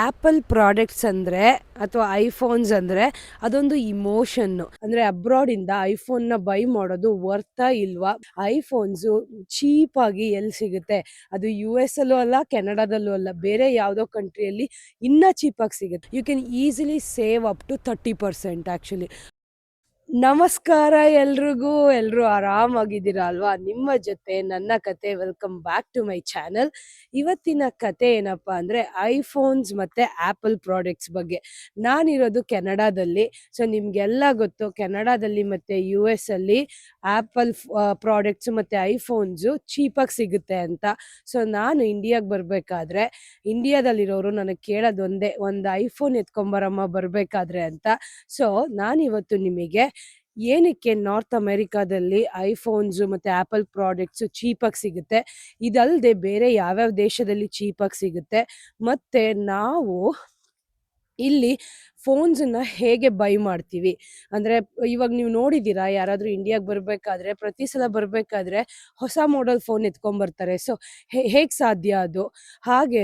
Apple products ಅಂದರೆ ಅಥವಾ iPhones ಅಂದರೆ ಅದೊಂದು ಇಮೋಷನ್ನು ಅಂದರೆ ಅಬ್ರಾಡಿಂದ ಐಫೋನ್ನ ಬೈ ಮಾಡೋದು ವರ್ತಾ ಇಲ್ವಾ? ಐಫೋನ್ಸು ಚೀಪಾಗಿ ಎಲ್ಲಿ ಸಿಗುತ್ತೆ? ಅದು ಯು ಎಸ್ ಅಲ್ಲೂ ಅಲ್ಲ ಕೆನಡಾದಲ್ಲೂ ಅಲ್ಲ, ಬೇರೆ ಯಾವುದೋ ಕಂಟ್ರಿಯಲ್ಲಿ ಇನ್ನೂ ಚೀಪಾಗಿ ಸಿಗುತ್ತೆ. You can easily save up to thirty percent actually ನಮಸ್ಕಾರ ಎಲ್ರಿಗೂ ಎಲ್ಲರೂ ಆರಾಮಾಗಿದ್ದೀರಾ ಅಲ್ವಾ? ನಿಮ್ಮ ಜೊತೆ ನನ್ನ ಕತೆ welcome back to my channel ಇವತ್ತಿನ ಕತೆ ಏನಪ್ಪ ಅಂದರೆ ಐಫೋನ್ಸ್ ಮತ್ತು ಆ್ಯಪಲ್ ಪ್ರಾಡಕ್ಟ್ಸ್ ಬಗ್ಗೆ. ನಾನಿರೋದು ಕೆನಡಾದಲ್ಲಿ. ಸೊ ನಿಮಗೆಲ್ಲ ಗೊತ್ತು, ಕೆನಡಾದಲ್ಲಿ ಮತ್ತು ಯು ಎಸ್ ಅಲ್ಲಿ ಆ್ಯಪಲ್ ಪ್ರಾಡಕ್ಟ್ಸು ಮತ್ತು ಐಫೋನ್ಸು ಚೀಪಾಗಿ ಸಿಗುತ್ತೆ ಅಂತ. ಸೊ ನಾನು ಇಂಡಿಯಾಗೆ ಬರಬೇಕಾದ್ರೆ ಇಂಡಿಯಾದಲ್ಲಿರೋರು ನನಗೆ ಕೇಳೋದೊಂದೇ ಒಂದು ಐಫೋನ್ ಎತ್ಕೊಂಬರಮ್ಮ ಬರಬೇಕಾದ್ರೆ ಅಂತ. ಸೊ ನಾನಿವತ್ತು ನಿಮಗೆ ಏನಕ್ಕೆ ನಾರ್ತ್ ಅಮೆರಿಕಾದಲ್ಲಿ ಐಫೋನ್ಸು ಮತ್ತು ಆ್ಯಪಲ್ ಪ್ರಾಡಕ್ಟ್ಸು ಚೀಪಾಗಿ ಸಿಗುತ್ತೆ ಇದಲ್ಲದೆ ಬೇರೆ ಯಾವ್ಯಾವ ದೇಶದಲ್ಲಿ ಚೀಪಾಗಿ ಸಿಗುತ್ತೆ, ಮತ್ತು ನಾವು ಇಲ್ಲಿ ಫೋನ್ಸನ್ನ ಹೇಗೆ ಬೈ ಮಾಡ್ತೀವಿ? ಅಂದರೆ, ಇವಾಗ ನೀವು ನೋಡಿದ್ದೀರಾ, ಯಾರಾದರೂ ಇಂಡಿಯಾಗೆ ಬರಬೇಕಾದ್ರೆ, ಪ್ರತಿ ಸಲ ಬರಬೇಕಾದ್ರೆ ಹೊಸ ಮಾಡೆಲ್ ಫೋನ್ ಎತ್ಕೊಂಬರ್ತಾರೆ. ಸೊ ಹೇಗೆ ಸಾಧ್ಯ ಅದು? ಹಾಗೇ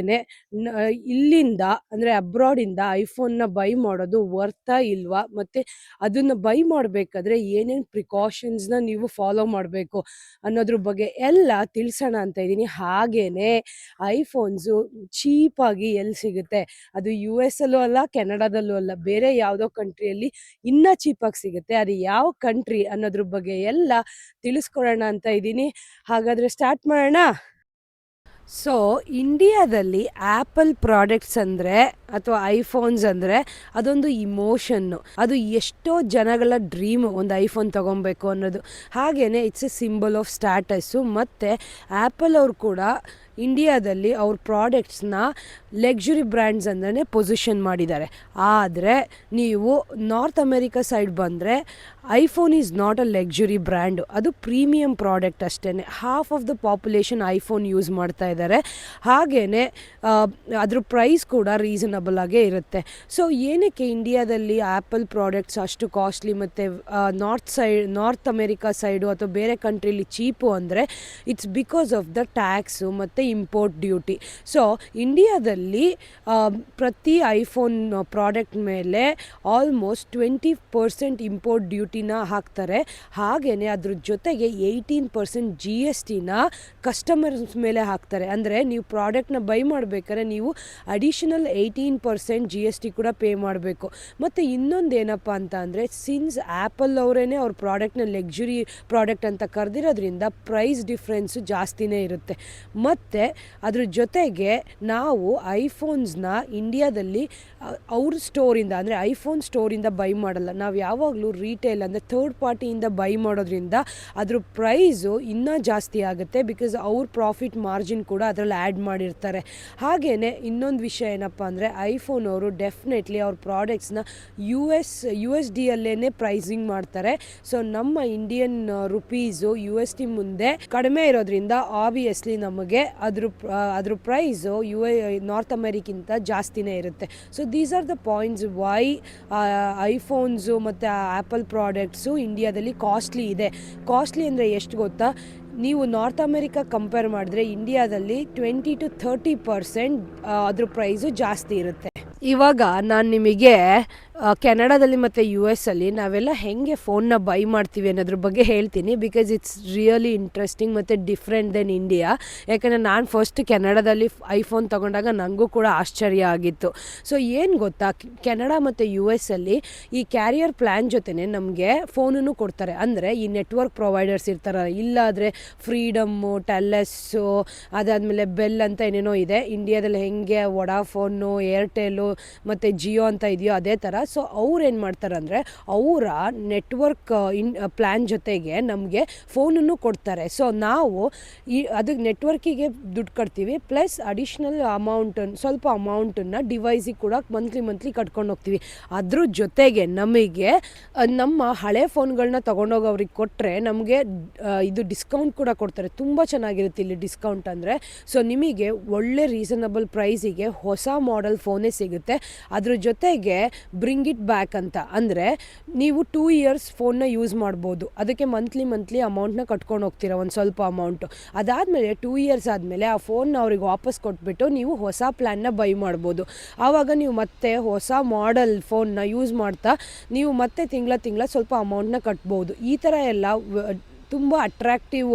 ಇಲ್ಲಿಂದ, ಅಂದರೆ ಅಬ್ರಾಡಿಂದ ಐಫೋನ್ನ ಬೈ ಮಾಡೋದು ವರ್ತಾ ಇಲ್ವಾ? ಮತ್ತು ಅದನ್ನು ಬೈ ಮಾಡಬೇಕಾದ್ರೆ ಏನೇನು ಪ್ರಿಕಾಷನ್ಸ್ನ ನೀವು ಫಾಲೋ ಮಾಡಬೇಕು ಅನ್ನೋದ್ರ ಬಗ್ಗೆ ಎಲ್ಲ ತಿಳಿಸೋಣ ಅಂತ ಇದ್ದೀನಿ. ಹಾಗೇ ಐಫೋನ್ಸು ಚೀಪಾಗಿ ಎಲ್ಲಿ ಸಿಗುತ್ತೆ? ಅದು ಯು ಎಸ್ ಅಲ್ಲೂ ಅಲ್ಲ ಕೆನಡಾದಲ್ಲೂ ಅಲ್ಲ. ಬೇರೆ ಯಾವುದೋ ಕಂಟ್ರಿಯಲ್ಲಿ ಇನ್ನೂ ಚೀಪಾಗಿ ಸಿಗುತ್ತೆ. ಅದು ಯಾವ ಕಂಟ್ರಿ ಅನ್ನೋದ್ರ ಬಗ್ಗೆ ಎಲ್ಲ ತಿಳಿಸ್ಕೊಡೋಣ ಅಂತ ಇದ್ದೀನಿ. ಹಾಗಾದರೆ ಸ್ಟಾರ್ಟ್ ಮಾಡೋಣ. ಸೊ, ಇಂಡಿಯಾದಲ್ಲಿ ಆ್ಯಪಲ್ ಪ್ರಾಡಕ್ಟ್ಸ್ ಅಂದರೆ ಅಥವಾ ಐಫೋನ್ಸ್ ಅಂದರೆ ಅದೊಂದು ಇಮೋಷನ್ನು. ಅದು ಎಷ್ಟೋ ಜನಗಳ ಡ್ರೀಮ್ ಒಂದು ಐಫೋನ್ ತೊಗೊಬೇಕು ಅನ್ನೋದು. ಹಾಗೆಯೇ it's a symbol of status ಮತ್ತು ಆ್ಯಪಲ್ ಅವರು ಕೂಡ ಇಂಡಿಯಾದಲ್ಲಿ ಅವ್ರ ಪ್ರಾಡಕ್ಟ್ಸ್ನ ಲಕ್ಸುರಿ ಬ್ರ್ಯಾಂಡ್ಸ್ ಅಂದ್ರೆ ಪೊಸಿಷನ್ ಮಾಡಿದ್ದಾರೆ. ಆದರೆ ನೀವು ನಾರ್ತ್ ಅಮೆರಿಕಾ ಸೈಡ್ ಬಂದರೆ iPhone is not a luxury brand ಅದು ಪ್ರೀಮಿಯಂ ಪ್ರಾಡಕ್ಟ್ ಅಷ್ಟೇ half of the population iPhone use ಮಾಡ್ತಾ ಇದ್ದಾರೆ. ಹಾಗೆಯೇ ಅದ್ರ ಪ್ರೈಸ್ ಕೂಡ ರೀಸನಬಲ್ ಆಗೇ ಇರುತ್ತೆ. ಸೊ ಏನಕ್ಕೆ ಇಂಡಿಯಾದಲ್ಲಿ ಆ್ಯಪಲ್ ಪ್ರಾಡಕ್ಟ್ಸ್ ಅಷ್ಟು ಕಾಸ್ಟ್ಲಿ ಮತ್ತು North side North America side ಅಥವಾ ಬೇರೆ ಕಂಟ್ರೀಲಿ ಚೀಪು ಅಂದರೆ it's because of the tax ಮತ್ತು ಇಂಪೋರ್ಟ್ ಡ್ಯೂಟಿ ಸೊ ಇಂಡಿಯಾದಲ್ಲಿ ಪ್ರತಿ ಐಫೋನ್ ಪ್ರಾಡಕ್ಟ್ ಮೇಲೆ ಆಲ್ಮೋಸ್ಟ್ ಟ್ವೆಂಟಿ ಪರ್ಸೆಂಟ್ ಇಂಪೋರ್ಟ್ ಡ್ಯೂಟಿನ ಹಾಕ್ತಾರೆ. ಹಾಗೆಯೇ ಅದ್ರ ಜೊತೆಗೆ ಏಯ್ಟೀನ್ ಪರ್ಸೆಂಟ್ ಜಿ ಎಸ್ ಟಿನ ಕಸ್ಟಮರ್ಸ್ ಮೇಲೆ ಹಾಕ್ತಾರೆ. ಅಂದರೆ ನೀವು ಪ್ರಾಡಕ್ಟ್ನ ಬೈ ಮಾಡಬೇಕಾದ್ರೆ ನೀವು additional eighteen percent G S T ಕೂಡ ಪೇ ಮಾಡಬೇಕು. ಮತ್ತು ಇನ್ನೊಂದು ಏನಪ್ಪ ಅಂತ ಅಂದರೆ ಸಿನ್ಸ್ ಆ್ಯಪಲ್ ಅವರೇ ಅವ್ರ ಪ್ರಾಡಕ್ಟ್ನ ಲಕ್ಸುರಿ ಪ್ರಾಡಕ್ಟ್ ಅಂತ ಕರೆದಿರೋದ್ರಿಂದ ಪ್ರೈಸ್ ಡಿಫ್ರೆನ್ಸು ಜಾಸ್ತಿನೇ ಇರುತ್ತೆ. ಮತ್ತು ಅದ್ರ ಜೊತೆಗೆ ನಾವು ಐಫೋನ್ಸ್ನ ಇಂಡಿಯಾದಲ್ಲಿ ಅವ್ರ ಸ್ಟೋರಿಂದ, ಅಂದರೆ ಐಫೋನ್ ಸ್ಟೋರಿಂದ ಬೈ ಮಾಡಲ್ಲ. ನಾವು ಯಾವಾಗಲೂ ರೀಟೇಲ್ ಅಂದರೆ ಥರ್ಡ್ ಪಾರ್ಟಿಯಿಂದ ಬೈ ಮಾಡೋದ್ರಿಂದ ಅದ್ರ ಪ್ರೈಸು ಇನ್ನೂ ಜಾಸ್ತಿ ಆಗುತ್ತೆ. ಬಿಕಾಸ್ ಅವ್ರ ಪ್ರಾಫಿಟ್ ಮಾರ್ಜಿನ್ ಕೂಡ ಅದರಲ್ಲಿ ಆ್ಯಡ್ ಮಾಡಿರ್ತಾರೆ. ಹಾಗೆಯೇ ಇನ್ನೊಂದು ವಿಷಯ ಏನಪ್ಪ ಅಂದರೆ ಐಫೋನ್ ಅವರು ಡೆಫಿನೆಟ್ಲಿ ಅವ್ರ ಪ್ರಾಡಕ್ಟ್ಸ್ನ ಯು ಎಸ್ ಯು ಎಸ್ ಡಿಯಲ್ಲೇ ಪ್ರೈಸಿಂಗ್ ಮಾಡ್ತಾರೆ. ಸೊ ನಮ್ಮ Indian rupees U S D ಮುಂದೆ ಕಡಿಮೆ ಇರೋದ್ರಿಂದ ಆಬ್ವಿಯಸ್ಲಿ ನಮಗೆ ಅದ್ರ ಅದ್ರ ಪ್ರೈಸು ಯು ಎ ನಾರ್ತ್ ಅಮೇರಿಕಿಂತ ಜಾಸ್ತಿನೇ ಇರುತ್ತೆ. So these are the points why iPhones ಮತ್ತು ಆ್ಯಪಲ್ ಪ್ರಾಡಕ್ಟ್ಸು ಇಂಡಿಯಾದಲ್ಲಿ ಕಾಸ್ಟ್ಲಿ ಇದೆ. ಕಾಸ್ಟ್ಲಿ ಅಂದರೆ ಎಷ್ಟು ಗೊತ್ತಾ? ನೀವು ನಾರ್ತ್ ಅಮೇರಿಕಾ ಕಂಪೇರ್ ಮಾಡಿದ್ರೆ ಇಂಡಿಯಾದಲ್ಲಿ ಟ್ವೆಂಟಿ ಟು ಥರ್ಟಿ ಪರ್ಸೆಂಟ್ ಅದ್ರ ಪ್ರೈಸು ಜಾಸ್ತಿ ಇರುತ್ತೆ. ಇವಾಗ ನಾನು ನಿಮಗೆ ಕೆನಡಾದಲ್ಲಿ ಮತ್ತು ಯು ಎಸ್ ಅಲ್ಲಿ ನಾವೆಲ್ಲ ಹೇಗೆ ಫೋನ್ನ ಬೈ ಮಾಡ್ತೀವಿ ಅನ್ನೋದ್ರ ಬಗ್ಗೆ ಹೇಳ್ತೀನಿ ಬಿಕಾಸ್ ಇಟ್ಸ್ ರಿಯಲಿ ಇಂಟ್ರೆಸ್ಟಿಂಗ್ ಮತ್ತು ಡಿಫ್ರೆಂಟ್ ದೆನ್ ಇಂಡಿಯಾ ಯಾಕಂದರೆ ನಾನು ಫಸ್ಟ್ ಕೆನಡಾದಲ್ಲಿ ಐಫೋನ್ ತೊಗೊಂಡಾಗ ನನಗೂ ಕೂಡ ಆಶ್ಚರ್ಯ ಆಗಿತ್ತು. ಸೊ ಏನು ಗೊತ್ತಾ, ಕೆನಡಾ ಮತ್ತು ಯು ಎಸ್ ಅಲ್ಲಿ ಈ ಕ್ಯಾರಿಯರ್ ಪ್ಲ್ಯಾನ್ ಜೊತೆನೆ ನಮಗೆ ಫೋನನ್ನು ಕೊಡ್ತಾರೆ. ಅಂದರೆ ಈ ನೆಟ್ವರ್ಕ್ ಪ್ರೊವೈಡರ್ಸ್ ಇರ್ತಾರೆ ಇಲ್ಲಾದರೆ ಫ್ರೀಡಮ್ಮು ಟೆಲ್ಲಸ್ಸು ಅದಾದಮೇಲೆ ಬೆಲ್ ಅಂತ ಏನೇನೋ ಇದೆ. ಇಂಡಿಯಾದಲ್ಲಿ ಹೆಂಗೆ ವಡಾಫೋನು ಏರ್ಟೆಲ್ಲು ಮತ್ತು ಜಿಯೋ ಅಂತ ಇದೆಯೋ ಅದೇ ಥರ ಸೊ ಅವ್ರು ಏನು ಮಾಡ್ತಾರೆ ಅಂದರೆ ಅವರ ನೆಟ್ವರ್ಕ್ ಇನ್ ಪ್ಲ್ಯಾನ್ ಜೊತೆಗೆ ನಮಗೆ ಫೋನನ್ನು ಕೊಡ್ತಾರೆ. ಸೊ ನಾವು ಈ ಅದಕ್ಕೆ ನೆಟ್ವರ್ಕಿಗೆ ದುಡ್ಡು ಕಟ್ತೀವಿ, ಪ್ಲಸ್ ಅಡಿಷ್ನಲ್ ಅಮೌಂಟನ್ನು ಸ್ವಲ್ಪ ಅಮೌಂಟನ್ನು ಡಿವೈಸಿಗೆ ಕೂಡ ಮಂತ್ಲಿ ಮಂತ್ಲಿ ಕಟ್ಕೊಂಡು ಹೋಗ್ತೀವಿ. ಅದ್ರ ಜೊತೆಗೆ ನಮಗೆ ನಮ್ಮ ಹಳೆ ಫೋನ್ಗಳನ್ನ ತೊಗೊಂಡೋಗಿ ಕೊಟ್ಟರೆ ನಮಗೆ ಇದು ಡಿಸ್ಕೌಂಟ್ ಕೂಡ ಕೊಡ್ತಾರೆ. ತುಂಬ ಚೆನ್ನಾಗಿರುತ್ತೆ ಇಲ್ಲಿ ಡಿಸ್ಕೌಂಟ್ ಅಂದರೆ. ಸೊ ನಿಮಗೆ ಒಳ್ಳೆ ರೀಸನಬಲ್ ಪ್ರೈಸಿಗೆ ಹೊಸ ಮಾಡೆಲ್ ಫೋನೇ ಸಿಗುತ್ತೆ. ಅದ್ರ ಜೊತೆಗೆ ಬ್ರಿಂಗ್ ಪೇಯಿಂಗ್ ಇಟ್ ಬ್ಯಾಕ್ ಅಂತ. ಅಂದರೆ ನೀವು ಟೂ ಇಯರ್ಸ್ ಫೋನ್ನ ಯೂಸ್ ಮಾಡ್ಬೋದು. ಅದಕ್ಕೆ ಮಂತ್ಲಿ ಮಂತ್ಲಿ ಅಮೌಂಟ್ನ ಕಟ್ಕೊಂಡು ಹೋಗ್ತೀರ, ಒಂದು ಸ್ವಲ್ಪ ಅಮೌಂಟು ಅದಾದಮೇಲೆ ಟೂ ಇಯರ್ಸ್ ಆದಮೇಲೆ ಆ ಫೋನ್ನ ಅವ್ರಿಗೆ ವಾಪಸ್ ಕೊಟ್ಬಿಟ್ಟು ನೀವು ಹೊಸ ಪ್ಲ್ಯಾನ್ನ ಬೈ ಮಾಡ್ಬೋದು. ಆವಾಗ ನೀವು ಮತ್ತೆ ಹೊಸ ಮಾಡೆಲ್ ಫೋನ್ನ ಯೂಸ್ ಮಾಡ್ತಾ ನೀವು ಮತ್ತೆ ತಿಂಗಳ ತಿಂಗಳ ಸ್ವಲ್ಪ ಅಮೌಂಟ್ನ ಕಟ್ಬೋದು. ಈ ಥರ ಎಲ್ಲ ತುಂಬ ಅಟ್ರಾಕ್ಟಿವ್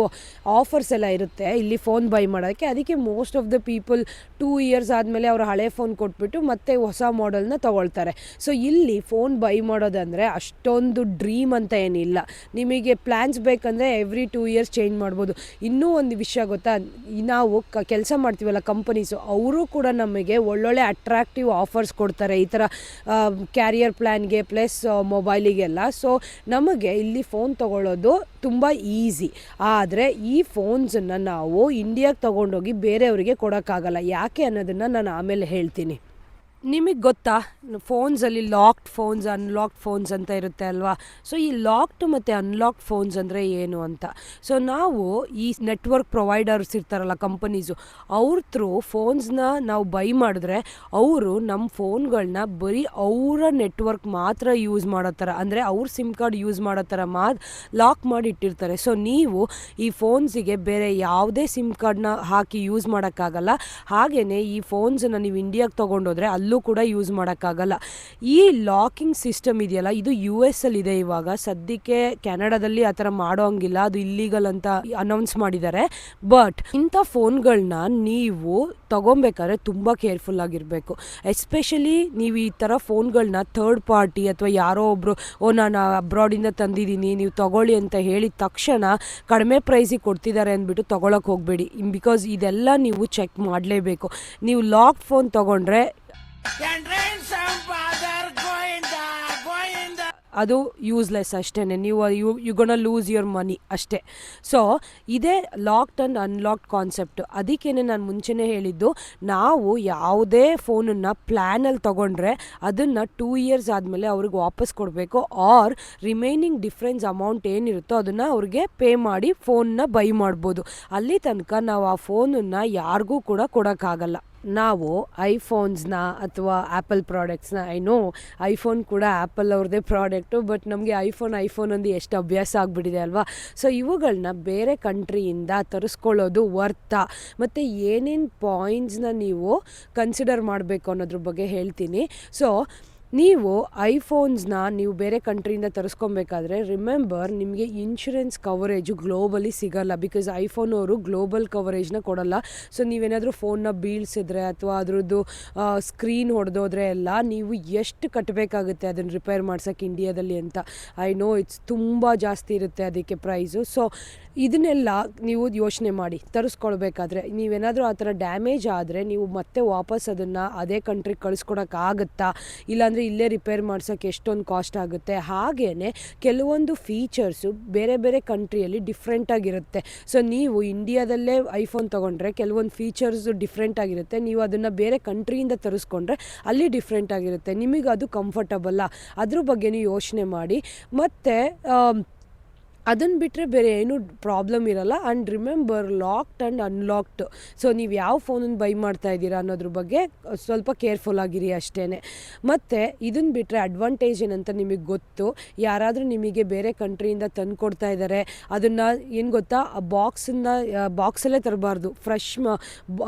ಆಫರ್ಸ್ ಎಲ್ಲ ಇರುತ್ತೆ ಇಲ್ಲಿ ಫೋನ್ ಬೈ ಮಾಡೋಕ್ಕೆ ಅದಕ್ಕೆ most of the people two years ಆದಮೇಲೆ ಅವರು ಹಳೆ ಫೋನ್ ಕೊಟ್ಬಿಟ್ಟು ಮತ್ತೆ ಹೊಸ ಮಾಡೆಲ್ನ ತೊಗೊಳ್ತಾರೆ. ಸೊ ಇಲ್ಲಿ ಫೋನ್ ಬೈ ಮಾಡೋದಂದರೆ ಅಷ್ಟೊಂದು ಡ್ರೀಮ್ ಅಂತ ಏನಿಲ್ಲ. ನಿಮಗೆ ಪ್ಲ್ಯಾನ್ಸ್ ಬೇಕಂದರೆ ಎವ್ರಿ ಟೂ ಇಯರ್ಸ್ ಚೇಂಜ್ ಮಾಡ್ಬೋದು. ಇನ್ನೂ ಒಂದು ವಿಷಯ ಗೊತ್ತಾ? ನಾವು ಕ ಕೆಲಸ ಮಾಡ್ತೀವಲ್ಲ ಕಂಪನೀಸು ಅವರು ಕೂಡ ನಮಗೆ ಒಳ್ಳೊಳ್ಳೆ ಅಟ್ರಾಕ್ಟಿವ್ ಆಫರ್ಸ್ ಕೊಡ್ತಾರೆ. ಈ ಥರ ಕ್ಯಾರಿಯರ್ ಪ್ಲ್ಯಾನ್ಗೆ ಪ್ಲಸ್ ಮೊಬೈಲಿಗೆಲ್ಲ ಸೊ ನಮಗೆ ಇಲ್ಲಿ ಫೋನ್ ತೊಗೊಳ್ಳೋದು ತುಂಬ ಈಸಿ. ಆದರೆ ಈ ಫೋನ್ಸನ್ನು ನಾವು ಇಂಡಿಯಾಗೆ ತಗೊಂಡೋಗಿ ಬೇರೆಯವರಿಗೆ ಕೊಡೋಕ್ಕಾಗಲ್ಲ. ಯಾಕೆ ಅನ್ನೋದನ್ನು ನಾನು ಆಮೇಲೆ ಹೇಳ್ತೀನಿ. ನಿಮಗೆ ಗೊತ್ತಾ? ಫೋನ್ಸಲ್ಲಿ ಲಾಕ್ಡ್ ಫೋನ್ಸ್ ಅನ್ಲಾಕ್ಡ್ ಫೋನ್ಸ್ ಅಂತ ಇರುತ್ತೆ ಅಲ್ವಾ? ಸೊ ಈ ಲಾಕ್ಡ್ ಮತ್ತು ಅನ್ಲಾಕ್ಡ್ ಫೋನ್ಸ್ ಅಂದರೆ ಏನು ಅಂತ? ಸೊ ನಾವು ಈ ನೆಟ್ವರ್ಕ್ ಪ್ರೊವೈಡರ್ಸ್ ಇರ್ತಾರಲ್ಲ ಕಂಪನೀಸು ಅವ್ರ ಥ್ರೂ ಫೋನ್ಸ್ನ ನಾವು ಬೈ ಮಾಡಿದ್ರೆ ಅವರು ನಮ್ಮ ಫೋನ್ಗಳನ್ನ ಬರೀ ಅವರ ನೆಟ್ವರ್ಕ್ ಮಾತ್ರ ಯೂಸ್ ಮಾಡೋ ಥರ, ಅಂದರೆ ಅವ್ರ ಸಿಮ್ ಕಾರ್ಡ್ ಯೂಸ್ ಮಾಡೋ ಥರ ಮಾ ಲಾಕ್ ಮಾಡಿ ಇಟ್ಟಿರ್ತಾರೆ. ಸೊ ನೀವು ಈ ಫೋನ್ಸಿಗೆ ಬೇರೆ ಯಾವುದೇ ಸಿಮ್ ಕಾರ್ಡ್ನ ಹಾಕಿ ಯೂಸ್ ಮಾಡೋಕ್ಕಾಗಲ್ಲ. ಹಾಗೆಯೇ ಈ ಫೋನ್ಸನ್ನು ನೀವು ಇಂಡಿಯಾಗೆ ತೊಗೊಂಡೋದ್ರೆ ಅಲ್ಲೂ ಕೂಡ ಯೂಸ್ ಮಾಡೋಕ್ಕಾಗಲ್ಲ. ಈ ಲಾಕಿಂಗ್ ಸಿಸ್ಟಮ್ ಇದೆಯಲ್ಲ, ಇದು ಯು ಎಸ್ ಅಲ್ಲಿ ಇದೆ ಇವಾಗ. ಸದ್ಯಕ್ಕೆ ಕೆನಡಾದಲ್ಲಿ ಆ ಥರ ಮಾಡೋಂಗಿಲ್ಲ, ಅದು ಇಲ್ಲಿಗಲ್ ಅಂತ ಅನೌನ್ಸ್ ಮಾಡಿದ್ದಾರೆ. ಬಟ್ ಇಂಥ ಫೋನ್ಗಳನ್ನ ನೀವು ತಗೊಬೇಕಾದ್ರೆ ತುಂಬ ಕೇರ್ಫುಲ್ ಆಗಿರಬೇಕು. ಎಸ್ಪೆಷಲಿ ನೀವು ಈ ಥರ ಫೋನ್ಗಳನ್ನ ಥರ್ಡ್ ಪಾರ್ಟಿ ಅಥವಾ ಯಾರೋ ಒಬ್ಬರು ಓ, ನಾನು ಅಬ್ರಾಡಿಂದ ತಂದಿದ್ದೀನಿ, ನೀವು ತಗೊಳ್ಳಿ ಅಂತ ಹೇಳಿದ ತಕ್ಷಣ ಕಡಿಮೆ ಪ್ರೈಸಿಗೆ ಕೊಡ್ತಿದ್ದಾರೆ ಅಂದ್ಬಿಟ್ಟು ತೊಗೊಳಕ್ಕೆ ಹೋಗಬೇಡಿ. ಬಿಕಾಸ್ ಇದೆಲ್ಲ ನೀವು ಚೆಕ್ ಮಾಡಲೇಬೇಕು. ನೀವು ಲಾಕ್ ಫೋನ್ ತೊಗೊಂಡ್ರೆ ಅದು ಯೂಸ್ಲೆಸ್ ಅಷ್ಟೇ ನೀವು you you gonna lose your money ಅಷ್ಟೇ. ಸೊ ಇದೇ ಲಾಕ್ಡ್ ಆ್ಯಂಡ್ ಅನ್ಲಾಕ್ಡ್ ಕಾನ್ಸೆಪ್ಟ್ ಅದಕ್ಕೇ ನಾನು ಮುಂಚೆನೇ ಹೇಳಿದ್ದು, ನಾವು ಯಾವುದೇ ಫೋನನ್ನು ಪ್ಲ್ಯಾನಲ್ಲಿ ತೊಗೊಂಡ್ರೆ ಅದನ್ನು ಟೂ ಇಯರ್ಸ್ ಆದಮೇಲೆ ಅವ್ರಿಗೆ ವಾಪಸ್ ಕೊಡಬೇಕು. ಆರ್ ರಿಮೈನಿಂಗ್ ಡಿಫ್ರೆನ್ಸ್ ಅಮೌಂಟ್ ಏನಿರುತ್ತೋ ಅದನ್ನು ಅವ್ರಿಗೆ ಪೇ ಮಾಡಿ ಫೋನ್ನ ಬೈ ಮಾಡ್ಬೋದು. ಅಲ್ಲಿ ತನಕ ನಾವು ಆ ಫೋನನ್ನು ಯಾರಿಗೂ ಕೂಡ ಕೊಡೋಕ್ಕಾಗಲ್ಲ. ನಾವು ಐಫೋನ್ಸ್ನ ಅಥವಾ ಆ್ಯಪಲ್ ಪ್ರಾಡಕ್ಟ್ಸ್ನ, ಐ ನೋ ಐಫೋನ್ ಕೂಡ ಆ್ಯಪಲ್ ಅವ್ರದ್ದೇ ಪ್ರಾಡಕ್ಟು, ಬಟ್ ನಮಗೆ ಐಫೋನ್ ಐಫೋನ್ ಒಂದು ಎಷ್ಟು ಅಭ್ಯಾಸ ಆಗಿಬಿಟ್ಟಿದೆ ಅಲ್ವಾ? ಸೊ ಇವುಗಳನ್ನ ಬೇರೆ ಕಂಟ್ರಿಯಿಂದ ತರಿಸ್ಕೊಳ್ಳೋದು ವರ್ತ. ಮತ್ತು ಏನೇನು ಪಾಯಿಂಟ್ಸ್ನ ನೀವು ಕನ್ಸಿಡರ್ ಮಾಡಬೇಕು ಅನ್ನೋದ್ರ ಬಗ್ಗೆ ಹೇಳ್ತೀನಿ. ಸೊ ನೀವು ಐಫೋನ್ಸ್ನ ನೀವು ಬೇರೆ ಕಂಟ್ರಿಯಿಂದ ತರಿಸ್ಕೊಬೇಕಾದ್ರೆ ರಿಮೆಂಬರ್ ನಿಮಗೆ ಇನ್ಶೂರೆನ್ಸ್ ಕವರೇಜು ಗ್ಲೋಬಲಿ ಸಿಗಲ್ಲ ಬಿಕಾಸ್ ಐಫೋನ್ ಅವರು ಗ್ಲೋಬಲ್ ಕವರೇಜ್ನ ಕೊಡಲ್ಲ. ಸೊ ನೀವೇನಾದರೂ ಫೋನ್ನ ಬೀಳ್ಸಿದ್ರೆ ಅಥವಾ ಅದರದ್ದು ಸ್ಕ್ರೀನ್ ಹೊಡೆದೋದ್ರೆ ಎಲ್ಲ ನೀವು ಎಷ್ಟು ಕಟ್ಟಬೇಕಾಗುತ್ತೆ ಅದನ್ನು ರಿಪೇರ್ ಮಾಡ್ಸೋಕ್ಕೆ ಇಂಡಿಯಾದಲ್ಲಿ ಅಂತ. ಐ ನೋ ಇಟ್ಸ್ ತುಂಬ ಜಾಸ್ತಿ ಇರುತ್ತೆ ಅದಕ್ಕೆ ಪ್ರೈಸು ಸೊ ಇದನ್ನೆಲ್ಲ ನೀವು ಯೋಚನೆ ಮಾಡಿ, ತರಿಸ್ಕೊಳ್ಬೇಕಾದ್ರೆ. ನೀವೇನಾದರೂ ಆ ಥರ ಡ್ಯಾಮೇಜ್ ಆದರೆ ನೀವು ಮತ್ತೆ ವಾಪಸ್ ಅದನ್ನು ಅದೇ ಕಂಟ್ರಿಗೆ ಕಳಿಸ್ಕೊಡೋಕ್ಕಾಗತ್ತಾ ಇಲ್ಲಾಂದರೆ ಇಲ್ಲೇ ರಿಪೇರ್ ಮಾಡ್ಸೋಕ್ಕೆ ಎಷ್ಟೊಂದು ಕಾಸ್ಟ್ ಆಗುತ್ತೆ. ಹಾಗೆಯೇ ಕೆಲವೊಂದು ಫೀಚರ್ಸು ಬೇರೆ ಬೇರೆ ಕಂಟ್ರಿಯಲ್ಲಿ ಡಿಫ್ರೆಂಟಾಗಿರುತ್ತೆ ಸೊ ನೀವು ಇಂಡಿಯಾದಲ್ಲೇ ಐಫೋನ್ ತೊಗೊಂಡ್ರೆ ಕೆಲವೊಂದು ಫೀಚರ್ಸು ಡಿಫ್ರೆಂಟ್ ಆಗಿರುತ್ತೆ. ನೀವು ಅದನ್ನು ಬೇರೆ ಕಂಟ್ರಿಯಿಂದ ತರಿಸ್ಕೊಂಡ್ರೆ ಅಲ್ಲಿ ಡಿಫ್ರೆಂಟ್ ಆಗಿರುತ್ತೆ. ನಿಮಗೆ ಅದು ಕಂಫರ್ಟಬಲ್ಲ ಅದ್ರ ಬಗ್ಗೆ ನೀವು ಯೋಚನೆ ಮಾಡಿ. ಮತ್ತು ಅದನ್ನು ಬಿಟ್ಟರೆ ಬೇರೆ ಏನೂ ಪ್ರಾಬ್ಲಮ್ ಇರಲ್ಲ. And remember locked and unlocked so ನೀವು ಯಾವ ಫೋನನ್ನು ಬೈ ಮಾಡ್ತಾ ಇದ್ದೀರಾ ಅನ್ನೋದ್ರ ಬಗ್ಗೆ ಸ್ವಲ್ಪ ಕೇರ್ಫುಲ್ ಆಗಿರಿ ಅಷ್ಟೇ ಮತ್ತು ಇದನ್ನು ಬಿಟ್ಟರೆ ಅಡ್ವಾಂಟೇಜ್ ಏನಂತ ನಿಮಗೆ ಗೊತ್ತು. ಯಾರಾದರೂ ನಿಮಗೆ ಬೇರೆ ಕಂಟ್ರಿಯಿಂದ ತಂದು ಕೊಡ್ತಾ ಇದ್ದಾರೆ ಅದನ್ನು ಏನು ಗೊತ್ತಾ? ಆ ಬಾಕ್ಸನ್ನು ಬಾಕ್ಸಲ್ಲೇ ತರಬಾರ್ದು. ಫ್ರೆಶ್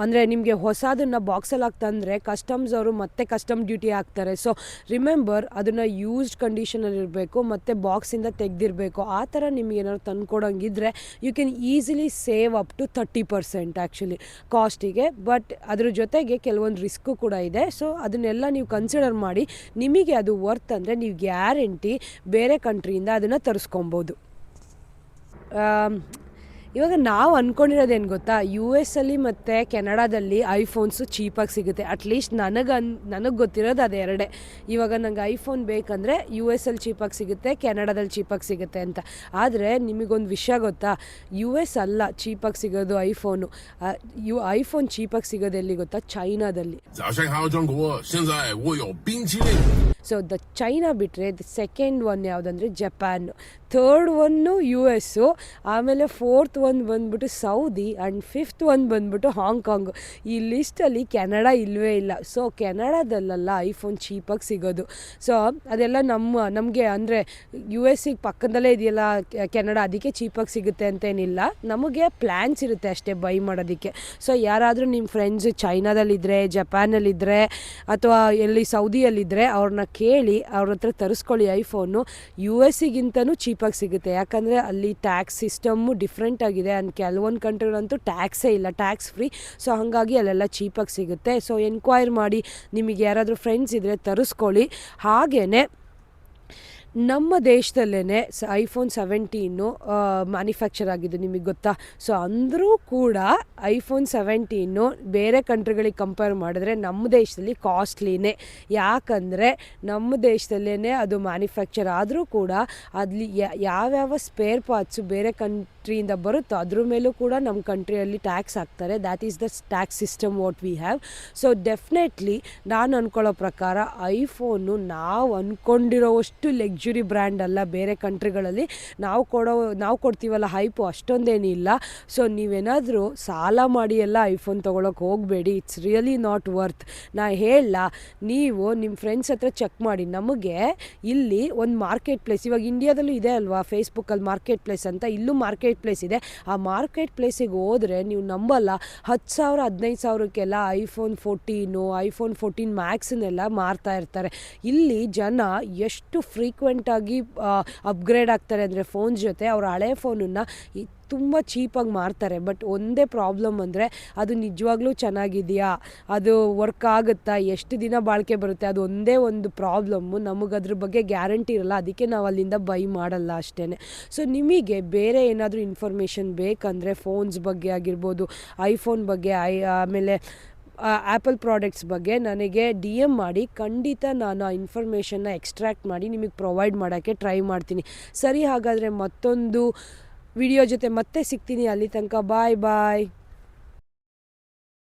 ಅಂದರೆ ನಿಮಗೆ ಹೊಸದನ್ನು ಬಾಕ್ಸಲ್ಲಿ ಹಾಕಿ ತಂದರೆ ಕಸ್ಟಮ್ಸ್ ಅವರು ಮತ್ತೆ ಕಸ್ಟಮ್ ಡ್ಯೂಟಿ ಹಾಕ್ತಾರೆ. ಸೊ ರಿಮೆಂಬರ್ ಅದನ್ನು ಯೂಸ್ಡ್ ಕಂಡೀಷನಲ್ಲಿರಬೇಕು ಮತ್ತು ಬಾಕ್ಸಿಂದ ತೆಗೆದಿರಬೇಕು. ಆ ಥರ ನಿಮ್ಗೆ ಏನಾದ್ರು ತಂದುಕೊಡೋಂಗಿದ್ರೆ you can easily save up to thirty percent actually ಕಾಸ್ಟಿಗೆ but ಅದ್ರ ಜೊತೆಗೆ ಕೆಲವೊಂದು ರಿಸ್ಕು ಕೂಡ ಇದೆ. ಸೊ ಅದನ್ನೆಲ್ಲ ನೀವು ಕನ್ಸಿಡರ್ ಮಾಡಿ, ನಿಮಗೆ ಅದು ವರ್ತ್ ಅಂದರೆ ನೀವು ಗ್ಯಾರಂಟಿ ಬೇರೆ ಕಂಟ್ರಿಯಿಂದ ಅದನ್ನು ತರಿಸ್ಕೊಬೋದು. ಇವಾಗ ನಾವು ಅಂದ್ಕೊಂಡಿರೋದೇನು ಗೊತ್ತಾ? ಯು ಎಸ್ ಅಲ್ಲಿ ಮತ್ತು ಕೆನಡಾದಲ್ಲಿ ಐಫೋನ್ಸು ಚೀಪಾಗಿ ಸಿಗುತ್ತೆ. ಅಟ್ಲೀಸ್ಟ್ ನನಗೆ ಅನ್, ನನಗೆ ಗೊತ್ತಿರೋದು ಅದು ಎರಡೇ. ಇವಾಗ ನಂಗೆ ಐಫೋನ್ ಬೇಕಂದರೆ ಯು ಎಸ್ ಅಲ್ಲಿ ಚೀಪಾಗಿ ಸಿಗುತ್ತೆ, ಕೆನಡಾದಲ್ಲಿ ಚೀಪಾಗಿ ಸಿಗುತ್ತೆ ಅಂತ. ಆದರೆ ನಿಮಗೊಂದು ವಿಷಯ ಗೊತ್ತಾ? ಯು ಎಸ್ ಅಲ್ಲ ಚೀಪಾಗಿ ಸಿಗೋದು ಐಫೋನು. ಯು, ಐಫೋನ್ ಚೀಪಾಗಿ ಸಿಗೋದು ಎಲ್ಲಿ ಗೊತ್ತಾ? ಚೈನಾದಲ್ಲಿ. ಸೊ ದ ಚೈನಾ ಬಿಟ್ಟರೆ the second one ಯಾವುದಂದರೆ Japan third one U S ಆಮೇಲೆ ಫೋರ್ತ್ ಒಂದು ಬಂದ್ಬಿಟ್ಟು ಸೌದಿ ಆ್ಯಂಡ್ ಫಿಫ್ತ್ ಒಂದು ಬಂದ್ಬಿಟ್ಟು ಹಾಂಗ್ಕಾಂಗ್ ಈ ಲಿಸ್ಟಲ್ಲಿ ಕೆನಡಾ ಇಲ್ಲವೇ ಇಲ್ಲ. ಸೊ ಕೆನಡಾದಲ್ಲೆಲ್ಲ ಐಫೋನ್ ಚೀಪಾಗಿ ಸಿಗೋದು. ಸೊ ಅದೆಲ್ಲ ನಮ್ಮ, ನಮಗೆ ಅಂದರೆ ಯು ಎಸ್ಸಿಗೆ ಪಕ್ಕದಲ್ಲೇ ಇದೆಯಲ್ಲ ಕೆನಡಾ ಅದಕ್ಕೆ ಚೀಪಾಗಿ ಸಿಗುತ್ತೆ ಅಂತೇನಿಲ್ಲ. ನಮಗೆ ಪ್ಲ್ಯಾನ್ಸ್ ಇರುತ್ತೆ ಅಷ್ಟೇ ಬೈ ಮಾಡೋದಕ್ಕೆ. ಸೊ ಯಾರಾದರೂ ನಿಮ್ಮ ಫ್ರೆಂಡ್ಸ್ ಚೈನಾದಲ್ಲಿದ್ದರೆ ಜಪಾನಲ್ಲಿದ್ದರೆ ಅಥವಾ ಎಲ್ಲಿ ಸೌದಿಯಲ್ಲಿದ್ದರೆ ಅವ್ರನ್ನ ಕೇಳಿ ಅವ್ರ ಹತ್ರ ತರಿಸ್ಕೊಳ್ಳಿ ಐಫೋನು. ಯು ಎಸ್ಸಿಗಿಂತನೂ ಚೀಪಾಗಿ ಸಿಗುತ್ತೆ. ಯಾಕಂದರೆ ಅಲ್ಲಿ ಟ್ಯಾಕ್ಸ್ ಸಿಸ್ಟಮ್ಮು ಡಿಫ್ರೆಂಟ್ ಆಗಿದೆ. ಆ್ಯಂಡ್ ಕೆಲವೊಂದು ಕಂಟ್ರಿಗಳಂತೂ ಟ್ಯಾಕ್ಸೇ ಇಲ್ಲ. ಟ್ಯಾಕ್ಸ್ ಫ್ರೀ ಸೊ ಹಾಗಾಗಿ ಅಲ್ಲೆಲ್ಲ ಚೀಪಾಗಿ ಸಿಗುತ್ತೆ. ಸೊ ಎನ್ಕ್ವೈರ್ ಮಾಡಿ ನಿಮಗೆ ಯಾರಾದರೂ ಫ್ರೆಂಡ್ಸ್ ಇದ್ದರೆ ತರಿಸ್ಕೊಳ್ಳಿ. ಹಾಗೆಯೇ ನಮ್ಮ ದೇಶದಲ್ಲೇ ಐಫೋನ್ ಸೆವೆಂಟೀನು ಮ್ಯಾನುಫ್ಯಾಕ್ಚರ್ ಆಗಿದ್ದು ನಿಮಗೆ ಗೊತ್ತಾ? ಸೊ ಅಂದರೂ ಕೂಡ ಐಫೋನ್ ಸೆವೆಂಟೀನು ಬೇರೆ ಕಂಟ್ರಿಗಳಿಗೆ ಕಂಪೇರ್ ಮಾಡಿದ್ರೆ ನಮ್ಮ ದೇಶದಲ್ಲಿ ಕಾಸ್ಟ್ಲಿನೇ ಯಾಕಂದರೆ ನಮ್ಮ ದೇಶದಲ್ಲೇ ಅದು ಮ್ಯಾನುಫ್ಯಾಕ್ಚರ್ ಆದರೂ ಕೂಡ ಅಲ್ಲಿ ಯಾವ್ಯಾವ ಸ್ಪೇರ್ ಪಾರ್ಟ್ಸು ಬೇರೆ ಕಂಟ್ರಿಯಿಂದ ಬರುತ್ತೋ ಅದ್ರ ಮೇಲೂ ಕೂಡ ನಮ್ಮ ಕಂಟ್ರಿಯಲ್ಲಿ ಟ್ಯಾಕ್ಸ್ ಹಾಕ್ತಾರೆ. That is the tax system what we have so definitely ನಾನು ಅಂದ್ಕೊಳ್ಳೋ ಪ್ರಕಾರ ಐಫೋನು ನಾವು ಅಂದ್ಕೊಂಡಿರೋವಷ್ಟು ಲೆಗ್ಜುರಿ ಬ್ರ್ಯಾಂಡ್ ಅಲ್ಲ, ಬೇರೆ ಕಂಟ್ರಿಗಳಲ್ಲಿ ನಾವು ಕೊಡೋ, ನಾವು ಕೊಡ್ತೀವಲ್ಲ ಹೈಪು ಅಷ್ಟೊಂದೇನಿಲ್ಲ ಸೊ ನೀವೇನಾದರೂ ಸಾಲ ಮಾಡಿ ಎಲ್ಲ ಐಫೋನ್ ತೊಗೊಳಕ್ಕೆ ಹೋಗಬೇಡಿ. ಇಟ್ಸ್ ರಿಯಲಿ ನಾಟ್ ವರ್ತ್ ನಾ ಹೇಳ, ನೀವು ನಿಮ್ಮ ಫ್ರೆಂಡ್ಸ್ ಹತ್ರ ಚೆಕ್ ಮಾಡಿ. ನಮಗೆ ಇಲ್ಲಿ ಒಂದು ಮಾರ್ಕೆಟ್ ಪ್ಲೇಸ್ ಇವಾಗ ಇಂಡಿಯಾದಲ್ಲೂ ಇದೆ ಅಲ್ವಾ ಫೇಸ್ಬುಕ್ಕಲ್ಲಿ ಮಾರ್ಕೆಟ್ ಪ್ಲೇಸ್ ಅಂತ? ಇಲ್ಲೂ ಮಾರ್ಕೆಟ್ ಪ್ಲೇಸ್ ಇದೆ. ಆ ಮಾರ್ಕೆಟ್ ಪ್ಲೇಸಿಗೆ ಹೋದರೆ ನೀವು ನಂಬಲ್ಲ, ಹತ್ತು ಸಾವಿರ, ಹದಿನೈದು ಸಾವಿರಕ್ಕೆಲ್ಲ ಐಫೋನ್ ಫೋರ್ಟೀನು ಐಫೋನ್ ಫೋರ್ಟೀನ್ ಮ್ಯಾಕ್ಸನ್ನೆಲ್ಲ ಮಾರ್ತಾ ಇರ್ತಾರೆ. ಇಲ್ಲಿ ಜನ ಎಷ್ಟು ಫ್ರೀಕ್ವೆಂಟಾಗಿ ಅಪ್ಗ್ರೇಡ್ ಆಗ್ತಾರೆ ಅಂದರೆ ಫೋನ್ ಜೊತೆ ಅವ್ರ ಹಳೆ ಫೋನನ್ನು ತುಂಬ ಚೀಪಾಗಿ ಮಾರ್ತಾರೆ. ಬಟ್ ಒಂದೇ ಪ್ರಾಬ್ಲಮ್ ಅಂದರೆ ಅದು ನಿಜವಾಗ್ಲೂ ಚೆನ್ನಾಗಿದೆಯಾ? ಅದು ವರ್ಕ್ ಆಗುತ್ತಾ? ಎಷ್ಟು ದಿನ ಬಾಳಿಕೆ ಬರುತ್ತೆ? ಅದು ಒಂದೇ ಒಂದು ಪ್ರಾಬ್ಲಮ್ಮು ನಮಗೆ ಅದ್ರ ಬಗ್ಗೆ ಗ್ಯಾರಂಟಿ ಇರಲ್ಲ. ಅದಕ್ಕೆ ನಾವು ಅಲ್ಲಿಂದ ಬೈ ಮಾಡಲ್ಲ ಅಷ್ಟೇ ಸೊ ನಿಮಗೆ ಬೇರೆ ಏನಾದರೂ ಇನ್ಫಾರ್ಮೇಷನ್ ಬೇಕಂದರೆ ಫೋನ್ಸ್ ಬಗ್ಗೆ ಆಗಿರ್ಬೋದು ಐಫೋನ್ ಬಗ್ಗೆ ಐ ಆಮೇಲೆ ಆ್ಯಪಲ್ ಪ್ರಾಡಕ್ಟ್ಸ್ ಬಗ್ಗೆ ನನಗೆ ಡಿ ಎಂ ಮಾಡಿ, ಖಂಡಿತ ನಾನು ಆ ಇನ್ಫಾರ್ಮೇಷನ್ನ ಎಕ್ಸ್ಟ್ರಾಕ್ಟ್ ಮಾಡಿ ನಿಮಗೆ ಪ್ರೊವೈಡ್ ಮಾಡೋಕ್ಕೆ ಟ್ರೈ ಮಾಡ್ತೀನಿ. ಸರಿ ಹಾಗಾದರೆ ಮತ್ತೊಂದು ವಿಡಿಯೋ ಜೊತೆ ಮತ್ತೆ ಸಿಗ್ತೀನಿ. ಅಲ್ಲಿ ತನಕ ಬಾಯ್ ಬಾಯ್